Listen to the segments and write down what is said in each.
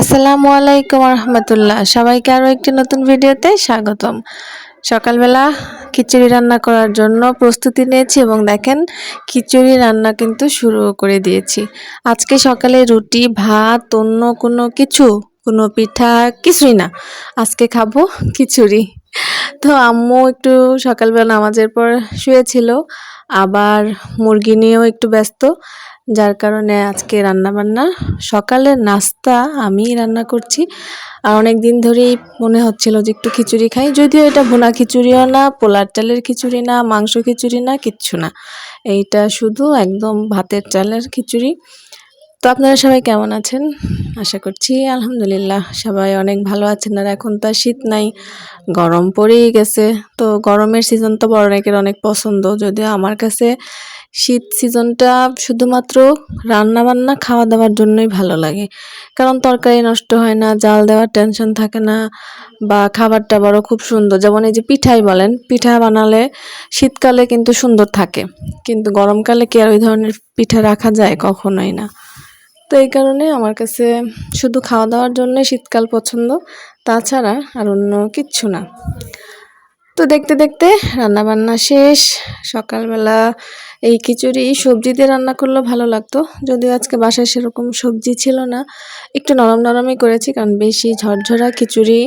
আসসালামু আলাইকুম রহমতুল্লাহ। সবাইকে আরও একটি নতুন ভিডিওতে স্বাগতম। সকালবেলা খিচুড়ি রান্না করার জন্য প্রস্তুতি নিয়েছি এবং দেখেন খিচুড়ি রান্না কিন্তু শুরু করে দিয়েছি। আজকে সকালে রুটি, ভাত, অন্য কোনো কিছু, কোনো পিঠা, কিছুই না। আজকে খাব খিচুড়ি। তো আম্মু একটু সকালবেলা নামাজের পর শুয়েছিল। আবার মুরগি নিয়েও একটু ব্যস্ত, যার কারণে আজকে রান্না বান্না সকালের নাস্তা আমি রান্না করছি। আর অনেক দিন ধরেই মনে হচ্ছিল যে একটু খিচুড়ি খাই। যদিও এটা ভুনা খিচুড়িও না, পোলার চালের খিচুড়ি না, মাংস খিচুড়ি না, কিচ্ছু না। এইটা শুধু একদম ভাতের চালের খিচুড়ি। তো আপনারা সবাই কেমন আছেন? আশা করছি আলহামদুলিল্লাহ সবাই অনেক ভালো আছেন আর এখন তো শীত নাই, গরম পড়েই গেছে। তো গরমের সিজন তো বড় অনেকের অনেক পছন্দ, যদিও আমার কাছে শীত সিজনটা শুধুমাত্র রান্না বান্না খাওয়া দাওয়ার জন্যই ভালো লাগে। কারণ তরকারি নষ্ট হয় না, জাল দেওয়ার টেনশন থাকে না বা খাবারটা বড় খুব সুন্দর। যেমন এই যে পিঠাই বলেন, পিঠা বানালে শীতকালে কিন্তু সুন্দর থাকে, কিন্তু গরমকালে কি আর ওই ধরনের পিঠা রাখা যায়? কখনোই না। তো এই কারণে আমার কাছে শুধু খাওয়া দাওয়ার জন্যই শীতকাল পছন্দ, তাছাড়া আর অন্য কিচ্ছু না। তো দেখতে দেখতে রান্না বান্না শেষ, সকালবেলা এই খিচুড়ি, সবজি দিয়ে রান্না করলেও ভালো লাগতো। যদিও আজকে বাসায় সেরকম সবজি ছিল না, একটু নরম নরমই করেছি কারণ বেশি ঝরঝরা খিচুড়ি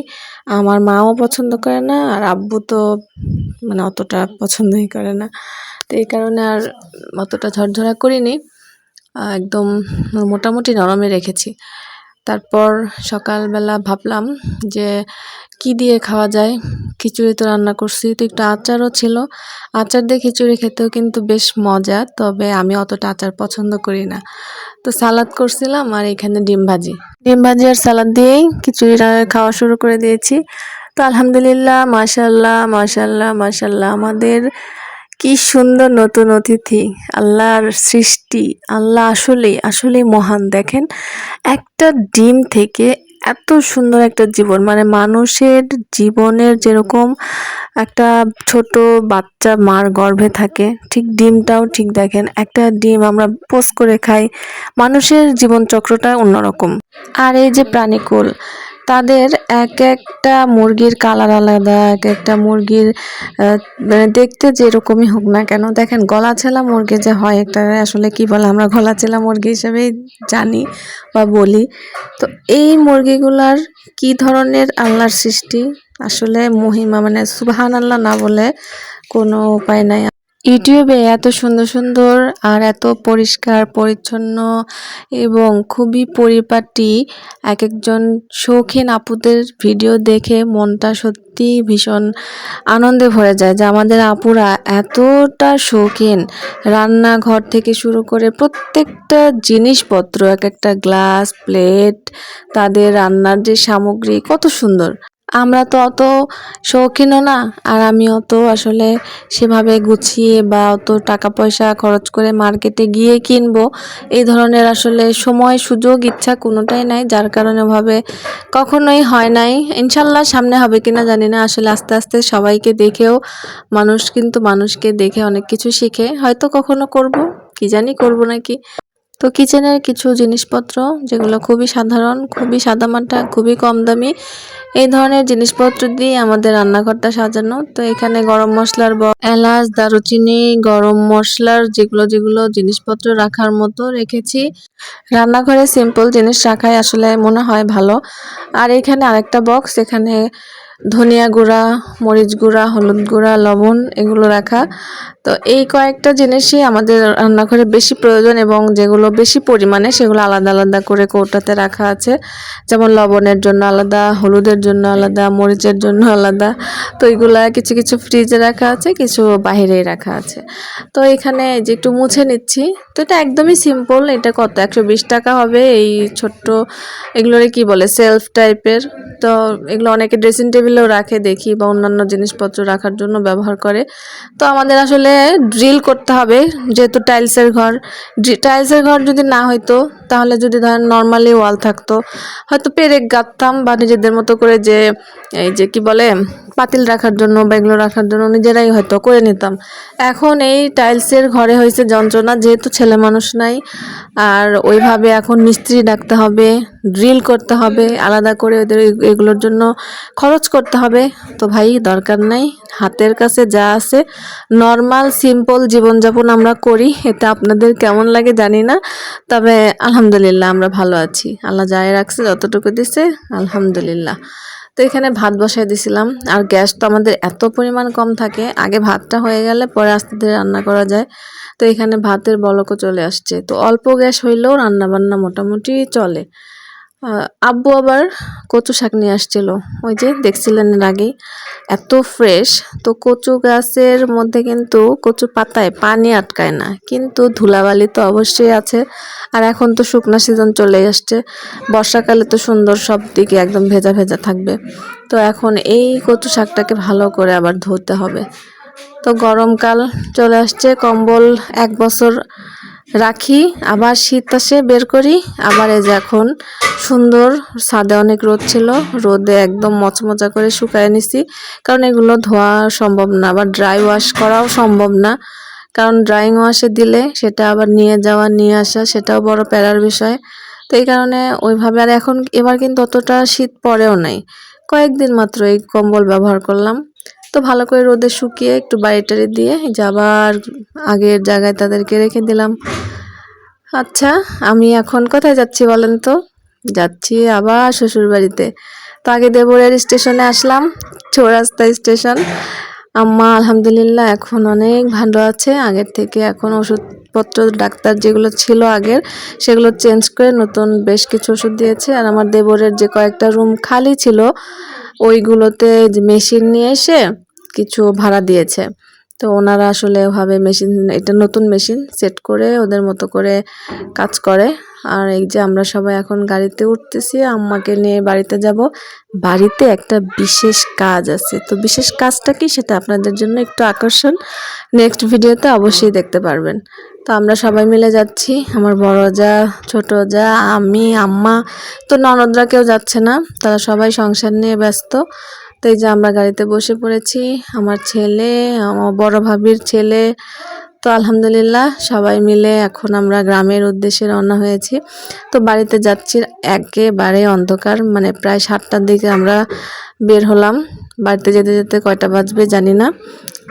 আমার মাও পছন্দ করে না আর আব্বু তো মানে অতটা পছন্দই করে না। তো এই কারণে আর অতটা ঝরঝরা করিনি। একদম মোটামুটি নরমে রেখেছি। তারপর সকালবেলা ভাবলাম যে কি দিয়ে খাওয়া যায়? খিচুড়ি তো রান্না করছি, তো একটু আচারও ছিল। আচার দিয়ে খিচুড়ি খেতেও কিন্তু বেশ মজা, তবে আমি অতটা আচার পছন্দ করি না। তো সালাদ করছিলাম আর এখানে ডিম ভাজি। ডিম ভাজি আর সালাদ দিয়েই খিচুড়ি খাওয়া শুরু করে দিয়েছি। তো আলহামদুলিল্লাহ মাশাল্লাহ মাশাল্লাহ মাশাল্লাহ আমাদের কি সুন্দর নতুন অতিথি, আল্লাহর সৃষ্টি। আল্লাহ আসলেই আসলেই মহান। দেখেন, একটা ডিম থেকে এত সুন্দর একটা জীবন। মানে মানুষের জীবনের যেরকম একটা ছোট বাচ্চা মার গর্ভে থাকে, ঠিক ডিমটাও ঠিক দেখেন। একটা ডিম আমরা পোস্ট করে খাই, মানুষের জীবন চক্রটা অন্যরকম। আর এই যে প্রাণীকুল তাদের এক একটা মুরগির কালার আলাদা, এক একটা মুরগির মানে দেখতে যেরকমই হোক না কেন। দেখেন গলা ছেলা মুরগি যে হয় একটা আসলে কি বলে, আমরা গলা ছেলা মুরগি হিসেবেই জানি বা বলি। তো এই মুরগিগুলার কি ধরনের আল্লাহর সৃষ্টি? আসলে মহিমা মানে সুবাহান আল্লাহ না বলে কোনো উপায় নাই। ইউটিউবে এত সুন্দর সুন্দর আর এত পরিষ্কার, পরিচ্ছন্ন এবং খুবই পরিপাটি এক একজন শৌখিন আপুদের ভিডিও দেখে মনটা সত্যি ভীষণ আনন্দে ভরে যায় যে আমাদের আপুরা এতটা শৌখিন। রান্নাঘর থেকে শুরু করে প্রত্যেকটা জিনিসপত্র এক একটা গ্লাস, প্লেট, তাদের রান্নার যে সামগ্রী, কত সুন্দর। আমরা তো অত শৌখিনও না, আর আমি অত আসলে সেভাবে গুছিয়ে বা অত টাকা পয়সা খরচ করে মার্কেটে গিয়ে কিনবো, এই ধরনের আসলে সময়, সুযোগ, ইচ্ছা কোনোটাই নাই, যার কারণে ভাবে কখনোই হয় নাই। ইনশাল্লাহ সামনে হবে কিনা জানি না, আসলে আস্তে আস্তে সবাইকে দেখেও, মানুষ কিন্তু মানুষকে দেখে অনেক কিছু শিখে, হয়তো কখনো করব, কি জানি করব নাকি। তো কিচেনের কিছু জিনিসপত্র, যেগুলো খুবই সাধারণ, খুবই সাদামাটা খুবই কম দামি, এই ধরনের জিনিসপত্র দিয়ে আমাদের রান্নাঘরটা সাজানো। তো এখানে গরম মশলার এলাচ, দারুচিনি, গরম মশলার যেগুলো যেগুলো জিনিসপত্র রাখার মতো রেখেছি। রান্নাঘরে সিম্পল জিনিস রাখাই আসলে মনে হয় ভালো। আর এখানে আরেকটা বক্স এখানে ধনিয়া গুঁড়া, মরিচ গুঁড়া, হলুদ গুঁড়া, লবণ এগুলো রাখা। তো এই কয়েকটা জিনিসই আমাদের রান্নাঘরে বেশি প্রয়োজন এবং যেগুলো বেশি পরিমাণে সেগুলো আলাদা আলাদা করে কৌটাতে রাখা আছে। যেমন লবণের জন্য আলাদা, হলুদের জন্য আলাদা, মরিচের জন্য আলাদা। তো এগুলা কিছু কিছু ফ্রিজে রাখা আছে, কিছু বাহিরেই রাখা আছে। তো এখানে যে একটু মুছে নিচ্ছি। তো এটা একদমই সিম্পল এটা কত? একশো বিশ টাকা হবে এই ছোট্ট, এগুলোরে কি বলে? সেলফ টাইপের তো এগুলো অনেকে ড্রেসিং টেবিলেও রাখে, দেখি বা অন্যান্য জিনিসপত্র রাখার জন্য ব্যবহার করে। তো আমাদের আসলে ড্রিল করতে হবে, যেহেতু টাইলসের ঘর। টাইলসের ঘর যদি না হইতো তাহলে যদি ধরেন নর্মালি ওয়াল থাকতো, হয়তো পেরেক গাঁথতাম বা নিজেদের মতো করে যে, এই যে কি বলে, পাতিল রাখার জন্য বা এগুলো রাখার জন্য নিজেরাই হয়তো করে নিতাম। এখন এই টাইলসের ঘরে হয়েছে যন্ত্রণা, যেহেতু ছেলে মানুষ নাই, আর ওইভাবে এখন মিস্ত্রি ডাকতে হবে ড্রিল করতে হবে, আলাদা করে ওদের এগুলোর জন্য খরচ করতে হবে। তো ভাই, দরকার নাই, হাতের কাছে যা আছে নর্মাল সিম্পল জীবনযাপন আমরা করি। এতে আপনাদের কেমন লাগে জানি না, তবে আলহামদুলিল্লাহ আমরা ভালো আছি। আল্লাহ যাই রাখছে, যতটুকু দিছে, আলহামদুলিল্লাহ। তো এখানে ভাত বসাই দিছিলাম। আর গ্যাস তো আমাদের এত পরিমাণ কম থাকে, আগে ভাতটা হয়ে গেলে পরে আস্তে ধীরে রান্না করা যায়। তো এখানে ভাতের বলকও চলে আসছে। তো অল্প গ্যাস হইলেও রান্না বান্না মোটামুটি চলে। আব্বু আবার কচু শাক নিয়ে আসছিল। ওই যে দেখছিলেন এর আগেই। এত ফ্রেশ তো কচু গাছের মধ্যে কিন্তু কচু পাতায় পানি আটকায় না। কিন্তু ধুলাবালি তো অবশ্যই আছে। আর এখন তো শুকনো সিজন চলে আসছে। বর্ষাকালে তো সুন্দর সব দিকে একদম ভেজা ভেজা থাকবে। তো এখন এই কচু শাকটাকে ভালো করে আবার ধুতে হবে। তো গরমকাল চলে আসছে, কম্বল এক বছর রাখি, আবার শীত আসে, বের করি। আবার এই যে এখন সুন্দর ছাদে অনেক রোদ ছিল, রোদে একদম মচমচা করে শুকায় নিছি। কারণ এগুলো ধোয়া সম্ভব না, আবার ড্রাই ওয়াশ করাও সম্ভব না। কারণ ড্রাইং ওয়াশে দিলে সেটা আবার নিয়ে যাওয়া, নিয়ে আসা, সেটাও বড় প্যারার বিষয়। তো এই কারণে ওইভাবে আর এখন, এবার কিন্তু অতটা শীত পড়েও নাই। কয়েকদিন মাত্র এই কম্বল ব্যবহার করলাম। তো ভালো করে রোদে শুকিয়ে একটু টাড়ি দিয়ে এই যে আবার আগের জায়গায় তাদেরকে রেখে দিলাম। আচ্ছা আমি এখন কোথায় যাচ্ছি বলেন তো? যাচ্ছি আবার শ্বশুর বাড়িতে তো আগে দেবরের স্টেশনে আসলাম, চৌরাস্তা স্টেশন। আম্মা, আলহামদুলিল্লাহ, এখন অনেক ভালো আছে। আগের থেকে এখন ওষুধপত্র, ডাক্তার যেগুলো ছিল আগের, সেগুলো চেঞ্জ করে নতুন বেশ কিছু ওষুধ দিয়েছে। আর আমার দেবরের যে কয়েকটা রুম খালি ছিল ওইগুলোতে মেশিন নিয়ে এসে কিছু ভাড়া দিয়েছে। তো ওনারা আসলে ওভাবে মেশিন, এটা নতুন মেশিন সেট করে ওদের মতো করে কাজ করে। আর এই যে আমরা সবাই এখন গাড়িতে উঠতেছি, আম্মাকে নিয়ে বাড়িতে যাব। বাড়িতে একটা বিশেষ কাজ আছে। তো বিশেষ কাজটা কি সেটা আপনাদের জন্য একটু আকর্ষণ। নেক্সট ভিডিওতে অবশ্যই দেখতে পারবেন। তো আমরা সবাই মিলে যাচ্ছি। আমার বড় যা, ছোট যা, আমি, আম্মা। তো ননদরা কেউ যাচ্ছে না, তারা সবাই সংসার নিয়ে ব্যস্ত। তো এই যে আমরা গাড়িতে বসে পড়েছি, আমার ছেলে, আমার বড় ভাবির ছেলে। তো আলহামদুলিল্লাহ, সবাই মিলে এখন আমরা গ্রামের উদ্দেশ্যে রওনা হয়েছি। তো বাড়িতে যাচ্ছি একেবারে অন্ধকার মানে প্রায় সাতটার দিকে আমরা বের হলাম। বাড়িতে যেতে যেতে কয়টা বাজবে জানি না।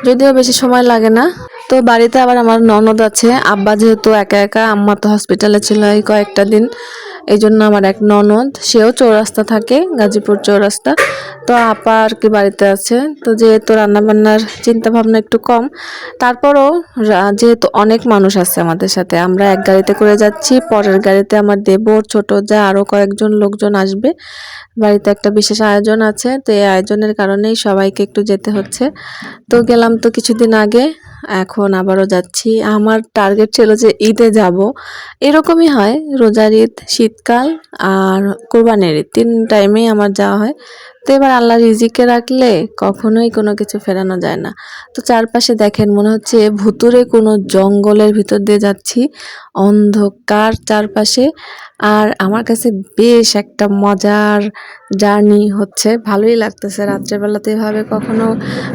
যদিও বেশি সময় লাগে না। তো বাড়িতে আবার আমার ননদ আছে। আব্বা যেহেতু একা একা, আম্মা তো হসপিটালে ছিল এই কয়েকটা দিন। এই জন্য আমার এক ননদ, সেও চৌরাস্তা থাকে, গাজীপুর চৌরাস্তা। তো আপা আর কি বাড়িতে আছে। তো যেহেতু রান্নাবান্নার চিন্তা ভাবনা একটু কম, তারপরও যেহেতু অনেক মানুষ আছে আমাদের সাথে, আমরা এক গাড়িতে করে যাচ্ছি, পরের গাড়িতে আমার দেবর, ছোট যা আরও কয়েকজন লোকজন আসবে। বাড়িতে একটা বিশেষ আয়োজন আছে, তো এই আয়োজনের কারণেই সবাইকে একটু যেতে হচ্ছে। তো গেলাম তো কিছুদিন আগে। এখন আবারও যাচ্ছি। আমার টার্গেট ছিল যে ঈদে যাব। এরকমই হয়, রোজার ঈদ, শীতকাল আর কোরবানির ঈদ। তিন টাইমেই আমার যাওয়া হয়। তো এবার আল্লাহ রিজিকে রাখলে কখনোই কোনো কিছু ফেরানো যায় না। তো চারপাশে দেখেন, মনে হচ্ছে ভুতুরে কোনো জঙ্গলের ভিতর দিয়ে যাচ্ছি। অন্ধকার চারপাশে। আর আমার কাছে বেশ একটা মজার জার্নি হচ্ছে। ভালোই লাগতেছে। রাত্রেবেলাতে এভাবে কখনো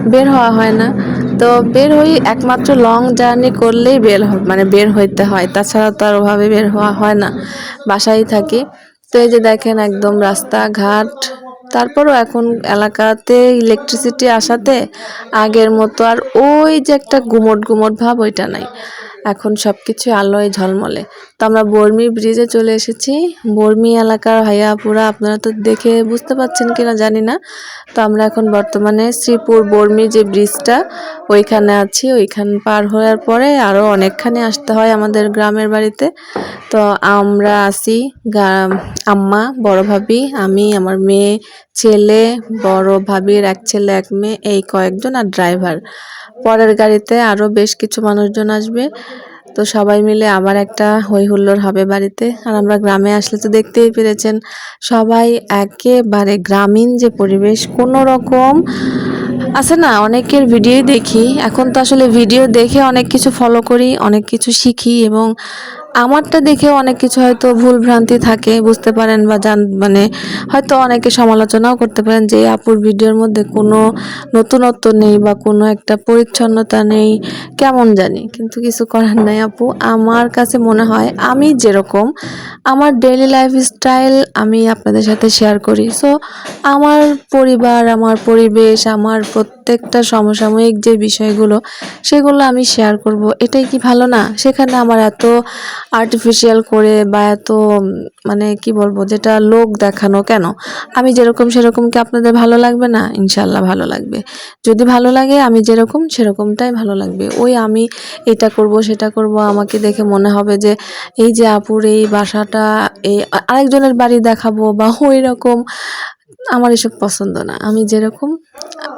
বের হওয়া হয় না। তো বের হই একমাত্র লং জার্নি করলেই বের মানে বের হইতে হয়। তাছাড়া তো আর ওভাবে বের হওয়া হয় না। বাসায় থাকি। তো এই যে দেখেন একদম রাস্তাঘাট। তারপরও এখন এলাকাতে ইলেকট্রিসিটি আসাতে আগের মতো আর ওই যে একটা গুমট গুমট ভাব ওইটা নাই। এখন সব কিছু আলোয় ঝলমলে। তো আমরা বর্মি ব্রিজে চলে এসেছি। বর্মি এলাকার ভাইয়াপুরা, আপনারা তো দেখে বুঝতে পারছেন কিনা জানি না। তো আমরা এখন বর্তমানে শ্রীপুর বর্মি যে ব্রিজটা ওইখানে আছি। ওইখান পার হওয়ার পরে আরও অনেকখানি আসতে হয় আমাদের গ্রামের বাড়িতে। তো আমরা আসি গা- আম্মা, বড় ভাবি, আমি, আমার মেয়ে, ছেলে, বড় ভাবির এক ছেলে, এক মেয়ে, এই কয়েকজন আর ড্রাইভার। পরের গাড়িতে আরও বেশ কিছু মানুষজন আসবে। তো সবাই মিলে আবার একটা হই হুল্লোড় হবে বাড়িতে। আর আমরা গ্রামে আসলে তো দেখতেই পেরেছেন, সবাই একেবারে গ্রামীণ যে পরিবেশ, কোনো রকম আছে না, অনেকের ভিডিওই দেখি। এখন তো আসলে ভিডিও দেখে অনেক কিছু ফলো করি, অনেক কিছু শিখি এবং আমারটা দেখে অনেক কিছু হয়তো ভুল ভ্রান্তি থাকে, বুঝতে পারেন বা জান মানে হয়তো অনেকে সমালোচনাও করতে পারেন যে আপুর ভিডিওর মধ্যে কোনো নতুনত্ব নেই বা কোনো একটা পরিচ্ছন্নতা নেই, কেমন জানি। কিন্তু কিছু করার নাই আপু। আমার কাছে মনে হয় আমি যেরকম, আমার ডেইলি লাইফ স্টাইল আমি আপনাদের সাথে শেয়ার করি। সো আমার পরিবার, আমার পরিবেশ, আমার প্রত্যেকটা সমসাময়িক যে বিষয়গুলো, সেগুলো আমি শেয়ার করব। এটাই কি ভালো না? সেখানে আমার এত আর্টিফিশিয়াল করে বা এত মানে কি বলব, যেটা লোক দেখানো কেন? আমি যেরকম সেরকম কি আপনাদের ভালো লাগবে না? ইনশাল্লাহ ভালো লাগবে। যদি ভালো লাগে, আমি যেরকম সেরকমটাই ভালো লাগবে। ওই আমি এটা করব, সেটা করব, আমাকে দেখে মনে হবে যে এই যে আপুর এই বাসাটা, এই আরেকজনের বাড়ি দেখাবো বা ওই রকম আমার এসব পছন্দ না। আমি যেরকম,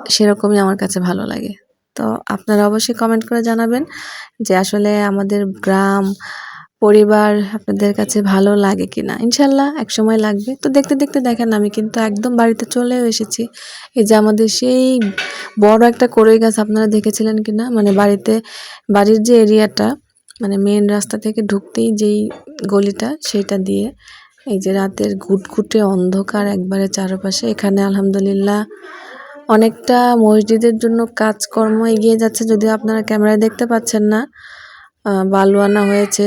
সেরকমই আমার কাছে ভালো লাগে। তো আপনারা অবশ্যই কমেন্ট করে জানাবেন যে আসলে আমাদের গ্রাম, পরিবার আপনাদের কাছে ভালো লাগে কিনা। ইনশাল্লাহ এক সময় লাগবে। তো দেখতে দেখতে দেখেন, আমি কিন্তু একদম বাড়িতে চলেও এসেছি। এই যে আমাদের সেই বড় একটা কড়ই গাছ আপনারা দেখেছিলেন কিনা? মানে বাড়িতে, বাড়ির যে এরিয়াটা মানে মেন রাস্তা থেকে ঢুকতেই যেই গলিটা সেইটা দিয়ে এই যে রাতের ঘুটঘুটে অন্ধকার একবারে চারপাশে। এখানে আলহামদুলিল্লাহ অনেকটা মসজিদের জন্য কাজকর্ম এগিয়ে যাচ্ছে, যদিও আপনারা ক্যামেরায় দেখতে পাচ্ছেন না। বালু আনা হয়েছে,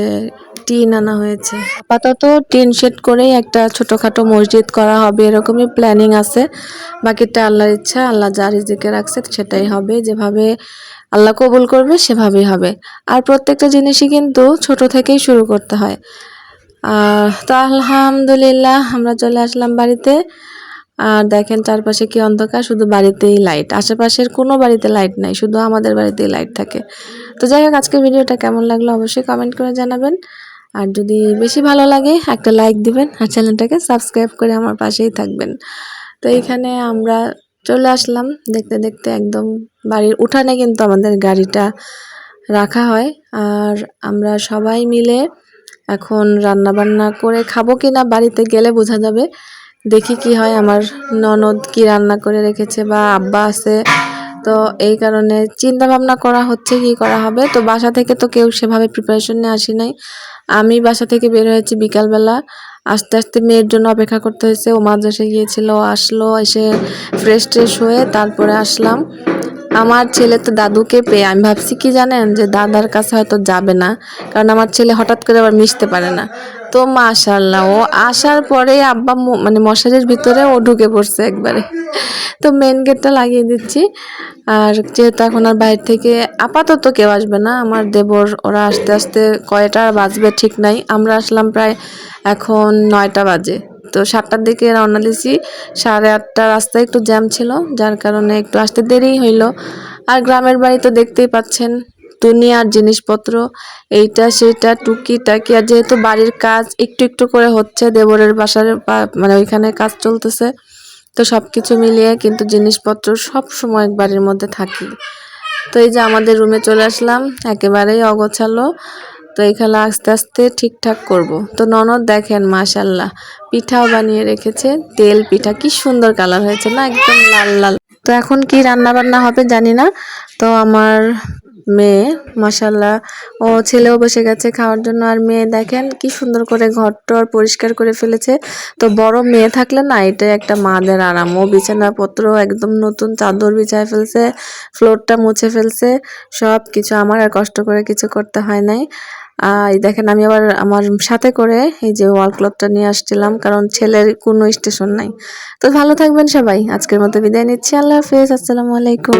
টিন আনা হয়েছে। আপাতত টিন শেড করেই একটা ছোটোখাটো মসজিদ করা হবে, এরকমই প্ল্যানিং আছে। বাকিটা আল্লাহর ইচ্ছা, আল্লাহ যা রিজিকে রাখছে সেটাই হবে। যেভাবে আল্লাহ কবুল করবে, সেভাবেই হবে। আর প্রত্যেকটা জিনিসই কিন্তু ছোট থেকেই শুরু করতে হয়। আর তো আলহামদুলিল্লাহ আমরা চলে আসলাম বাড়িতে। আর দেখেন চারপাশে কি অন্ধকার, শুধু বাড়িতেই লাইট আশেপাশের কোনো বাড়িতে লাইট নাই, শুধু আমাদের বাড়িতেই লাইট থাকে। তো যাই হোক, আজকের ভিডিওটা কেমন লাগল অবশ্যই কমেন্ট করে জানাবেন। আর যদি বেশি ভালো লাগে, একটা লাইক দিবেন আর চ্যানেলটাকে সাবস্ক্রাইব করে আমার পাশেই থাকবেন। তো এইখানে আমরা চলে আসলাম। দেখতে দেখতে একদম বাড়ির উঠানে কিন্তু আমাদের গাড়িটা রাখা হয়। আর আমরা সবাই মিলে এখন রান্না বান্না করে খাব কি না, বাড়িতে গেলে বোঝা যাবে। দেখি কি হয়, আমার ননদ কি রান্না করে রেখেছে বা আব্বা আছে। তো এই কারণে চিন্তা ভাবনা করা হচ্ছে কি করা হবে। তো বাসা থেকে তো কেউ সেভাবে প্রিপারেশন নিয়ে আসি নাই। আমি বাসা থেকে বের হয়েছি বিকালবেলা। আস্তে আস্তে মেয়ের জন্য অপেক্ষা করতে হয়েছে। ও মাদ্রাসে গিয়েছিল, আসলো, এসে ফ্রেশ ট্রেশ হয়ে তারপরে আসলাম। আমার ছেলে তো দাদুকে পেয়ে, আমি ভাবছি কি জানেন, যে দাদার কাছে হয়তো যাবে না, কারণ আমার ছেলে হঠাৎ করে আবার মিশতে পারে না। তো মাশাল্লাহ ও আসার পরে আব্বা মানে মশারির ভিতরে ও ঢুকে পড়ছে একবারে। তো মেন গেটটা লাগিয়ে দিচ্ছি। আর যেহেতু এখন আর বাইরে থেকে আপাতত কেউ আসবে না, আমার দেবর, ওরা আস্তে আস্তে কয়টা বাজবে ঠিক নাই। আমরা আসলাম প্রায় এখন নয়টা বাজে। তো সাতটার দিকে রওনা দিছি সাড়ে আটটা রাস্তায় একটু জ্যাম ছিল, যার কারণে একটু আসতে দেরি হইল। আর গ্রামের বাড়ি তো দেখতেই পাচ্ছেন, দুনিয়ার জিনিসপত্র, এইটা সেটা টুকি টাকি আর যেহেতু বাড়ির কাজ একটু একটু করে হচ্ছে, দেবরের বাসার মানে ওইখানে কাজ চলতেছে, তো সব কিছু মিলিয়ে কিন্তু জিনিসপত্র সব সময় বাড়ির মধ্যে থাকি। তো এই যে আমাদের রুমে চলে আসলাম, একেবারেই অগোছালো। তো এখানে আস্তে আস্তে ঠিকঠাক করব। তো ননদ দেখেন মাশাল্লাহ পিঠাও বানিয়ে রেখেছে। তেল পিঠা, কি সুন্দর কালার হয়েছে না, একদম লাল লাল। তো এখন কি রান্না বান্না হবে জানি না। তো আমার মেয়ে মাশাল্লাহ ও ছেলেও বসে গেছে খাওয়ার জন্য। আর মেয়ে দেখেন, কি সুন্দর করে ঘর টর পরিষ্কার করে ফেলেছে। তো বড় মেয়ে থাকলে না, এটাই একটা মাদের আরাম। ও বিছানাপত্র একদম নতুন চাদর বিছায় ফেলছে, ফ্লোরটা মুছে ফেলছে। সব কিছু আমার আর কষ্ট করে কিছু করতে হয় নাই। আর দেখেন, আমি আবার আমার সাথে করে এই যে ওয়াল ক্লথটা নিয়ে আসছিলাম, কারণ ছেলের কোনো স্টেশন নাই। তো ভালো থাকবেন সবাই। আজকের মতো বিদায় নিচ্ছি। আল্লাহ হাফেজ। আসসালামু আলাইকুম।